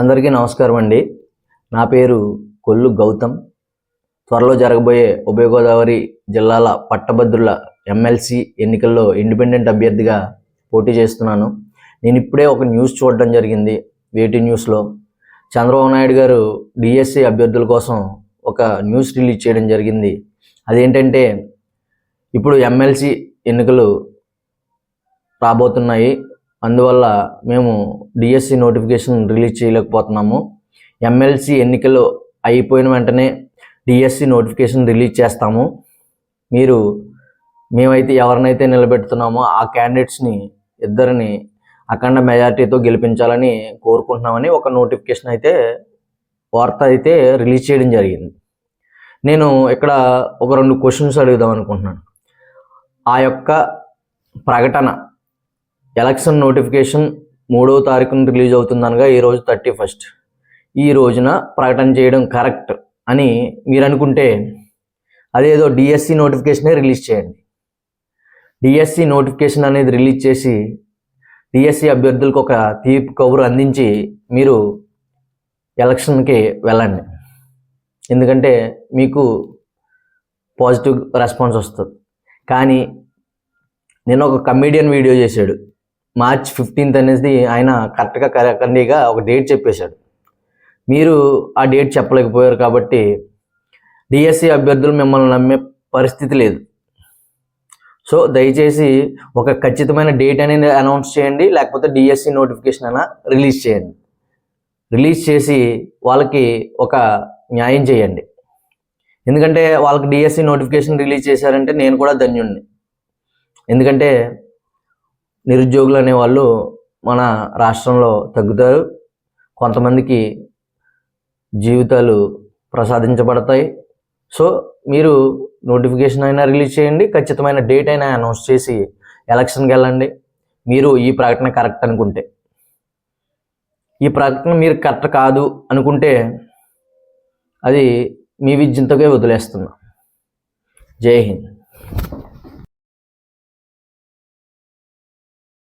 అందరికీ నమస్కారం అండి. నా పేరు కొల్లు గౌతమ్. త్వరలో జరగబోయే ఉభయ గోదావరి జిల్లాల పట్టభద్రుల ఎమ్మెల్సీ ఎన్నికల్లో ఇండిపెండెంట్ అభ్యర్థిగా పోటీ చేస్తున్నాను. నేను ఇప్పుడే ఒక న్యూస్ చూడడం జరిగింది వేటి న్యూస్లో. చంద్రబాబు నాయుడు గారు డిఎస్సి అభ్యర్థుల కోసం ఒక న్యూస్ రిలీజ్ చేయడం జరిగింది. అదేంటంటే ఇప్పుడు ఎమ్మెల్సీ ఎన్నికలు రాబోతున్నాయి. అందువల్ల మేము డిఎస్సి నోటిఫికేషన్ రిలీజ్ చేయలేకపోతున్నాము. ఎమ్మెల్సీ ఎన్నికలు అయిపోయిన వెంటనే డిఎస్సి నోటిఫికేషన్ రిలీజ్ చేస్తాము. మీరు మేమైతే ఎవరినైతే నిలబెడుతున్నామో ఆ క్యాండిడేట్స్ని ఇద్దరిని అఖండ మెజారిటీతో గెలిపించాలని కోరుకుంటున్నామని ఒక నోటిఫికేషన్ అయితే వార్త అయితే రిలీజ్ చేయడం జరిగింది. నేను ఇక్కడ ఒక రెండు క్వశ్చన్స్ అడుగుదాం అనుకుంటున్నాను. ఆ యొక్క ప్రకటన ఎలక్షన్ నోటిఫికేషన్ మూడవ తారీఖున రిలీజ్ అవుతుందనగా ఈరోజు థర్టీ ఫస్ట్. ఈ రోజున ప్రకటన చేయడం కరెక్ట్ అని మీరు అనుకుంటే అదేదో డిఎస్సి నోటిఫికేషనే రిలీజ్ చేయండి. డిఎస్సి నోటిఫికేషన్ అనేది రిలీజ్ చేసి డిఎస్సి అభ్యర్థులకు ఒక తీర్పు కబురు అందించి మీరు ఎలక్షన్కి వెళ్ళండి. ఎందుకంటే మీకు పాజిటివ్ రెస్పాన్స్ వస్తుంది. కానీ నేను ఒక కమీడియన్ వీడియో చేశాడు. మార్చ్ ఫిఫ్టీన్త్ అనేది ఆయన కరెక్ట్గా కరెక్ట్గా ఒక డేట్ చెప్పేశాడు. మీరు ఆ డేట్ చెప్పలేకపోయారు కాబట్టి డిఎస్సి అభ్యర్థులు మిమ్మల్ని నమ్మే పరిస్థితి లేదు. సో దయచేసి ఒక ఖచ్చితమైన డేట్ అనేది అనౌన్స్ చేయండి లేకపోతే డిఎస్సి నోటిఫికేషన్ అయినా రిలీజ్ చేయండి. రిలీజ్ చేసి వాళ్ళకి ఒక న్యాయం చేయండి. ఎందుకంటే వాళ్ళకి డిఎస్సి నోటిఫికేషన్ రిలీజ్ చేశారంటే నేను కూడా ధన్యుణ్ణి. ఎందుకంటే నిరుద్యోగులు అనేవాళ్ళు మన రాష్ట్రంలో తగ్గుతారు. కొంతమందికి జీవితాలు ప్రసాదించబడతాయి. సో మీరు నోటిఫికేషన్ అయినా రిలీజ్ చేయండి. ఖచ్చితమైన డేట్ అయినా అనౌన్స్ చేసి ఎలక్షన్కి వెళ్ళండి. మీరు ఈ ప్రకటన కరెక్ట్ అనుకుంటే. ఈ ప్రకటన మీరు కరెక్ట్ కాదు అనుకుంటే అది మీ విద్యంతకే వదిలేస్తున్నా. జై హింద్.